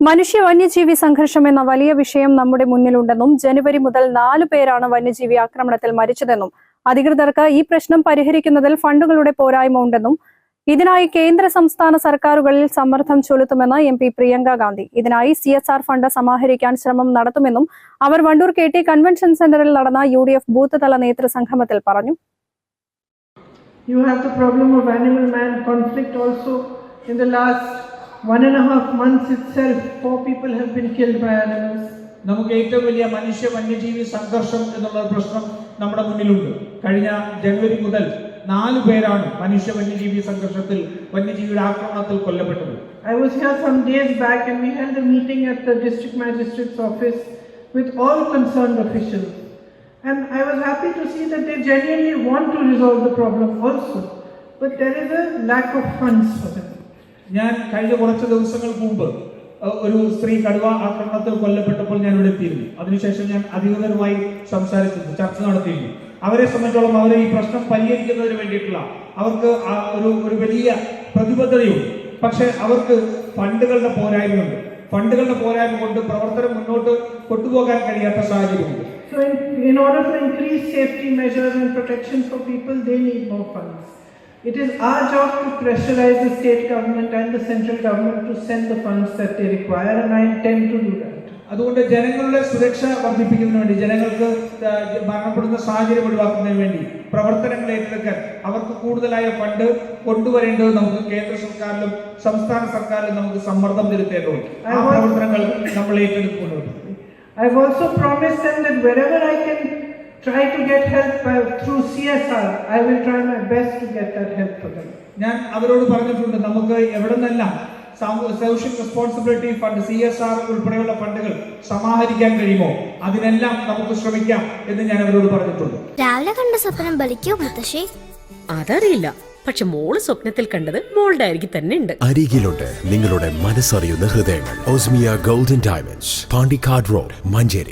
മനുഷ്യ വന്യജീവി സംഘർഷം എന്ന വലിയ വിഷയം നമ്മുടെ മുന്നിലുണ്ടെന്നും ജനുവരി മുതൽ നാലു പേരാണ് വന്യജീവി ആക്രമണത്തിൽ മരിച്ചതെന്നും അധികൃതർക്ക് ഈ പ്രശ്നം പരിഹരിക്കുന്നതിൽ ഫണ്ടുകളുടെ പോരായ്മ ഉണ്ടെന്നും ഇതിനായി കേന്ദ്ര സംസ്ഥാന സർക്കാരുകളിൽ സമ്മർദ്ദം ചൊലുത്തുമെന്ന് എം പി പ്രിയങ്ക ഗാന്ധി ഇതിനായി സി എസ് ആർ ഫണ്ട് സമാഹരിക്കാൻ ശ്രമം നടത്തുമെന്നും അവർ വണ്ടൂർ കെ ടി കൺവെൻഷൻ സെന്ററിൽ നടന്ന യു ഡി എഫ് ബൂത്ത് തല നേതൃസംഗമത്തിൽ പറഞ്ഞു You have the problem of animal man conflict also. In the last one and a half months itself, four people have been killed by animals. നമുക്ക് ഏറ്റവും വലിയ മനുഷ്യ വന്യജീവി സംഘർഷം എന്നുള്ള ഒരു പ്രശ്നം നമ്മുടെ മുന്നിലുണ്ട് കഴിഞ്ഞ ജനുവരി മുതൽ നാല് പേരാണ് മനുഷ്യ വന്യജീവി സംഘർഷത്തിൽ വന്യജീവിയുടെ ആക്രമണത്തിൽ കൊല്ലപ്പെട്ടത് I was here some days back and we held a meeting at the district magistrate's office with all concerned officials. And I was happy to see that they genuinely want to resolve the problem also. But there is a lack of funds for them. ഞാൻ കഴിഞ്ഞ കുറച്ച് ദിവസങ്ങൾക്ക് മുമ്പ് ഒരു സ്ത്രീ കടുവ ആക്രമണത്തിൽ കൊല്ലപ്പെട്ടപ്പോൾ ഞാൻ ഇവിടെ എത്തിയിരുന്നു. അതിനുശേഷം ഞാൻ അധികൃതരുമായി സംസാരിച്ചിരുന്നു ചർച്ച നടത്തിയിരുന്നു. അവരെ സംബന്ധിച്ചോളം അവരെ ഈ പ്രശ്നം പരിഹരിക്കുന്നതിന് വേണ്ടിയിട്ടുള്ള അവർക്ക് ഒരു ഒരു വലിയ പ്രതിബദ്ധതയുണ്ട്. പക്ഷെ അവർക്ക് ഫണ്ടുകളുടെ പോരായ്മയുണ്ട്. ഫണ്ടുകളുടെ പോരായ്മ കൊണ്ട് പ്രവർത്തനം മുന്നോട്ട് കൊണ്ടുപോകാൻ കഴിയാത്ത സാഹചര്യമുണ്ട്. So, in, in order to increase safety measures and protection for people, they need more funds. It is our job to pressurize the state government and the central government to send the funds that they require, and I intend to do that. അതുകൊണ്ട് ജനങ്ങളുടെ സുരക്ഷ വർദ്ധിപ്പിക്കുന്നതിന് വേണ്ടി ജനങ്ങൾക്ക് മരണപ്പെടുന്ന സാഹചര്യം ഒഴിവാക്കുന്നതിന് വേണ്ടി പ്രവർത്തനങ്ങൾ ഏറ്റെടുക്കാൻ അവർക്ക് കൂടുതലായ ഫണ്ട് കൊണ്ടുവരേണ്ടത് നമുക്ക് കേന്ദ്ര സർക്കാരിലും സംസ്ഥാന സർക്കാരിലും നമുക്ക് സമ്മർദ്ദം ചെലുത്തേണ്ടതുണ്ട് ആ പ്രവർത്തനങ്ങൾ നമ്മൾ ഏറ്റെടുക്കുന്നുണ്ട് have also promised them that wherever I can try to get help by, through CSR, I will try my best to get that help for them. ഞാൻ അവരോട് പറഞ്ഞിട്ടുണ്ട് നമുക്ക് എവിടെ നിന്നെല്ലാം social responsibility fund C S R ഉൾപ്പെടെയുള്ള ഫണ്ടുകൾ സമാഹരിക്കാൻ കഴിയുമോ? അതിനെല്ലാം നമുക്ക് ശ്രമിക്കാം എന്ന് ഞാൻ അവരോട് പറഞ്ഞിട്ടുണ്ട്. രാവിലെ കണ്ട സ്വപ്നം ബലിക്കോ മുത്തശ്ശി? അതറിയില്ല. പക്ഷെ മോൾ സ്വപ്നത്തിൽ കണ്ടത് മോളുടെ അരികിൽ തന്നെ ഉണ്ട്. അരികിലുണ്ട് നിങ്ങളുടെ മനസ്സറിയുന്ന ഹൃദയങ്ങൾ. Osmiya golden diamonds Pandikkad road Manjeri.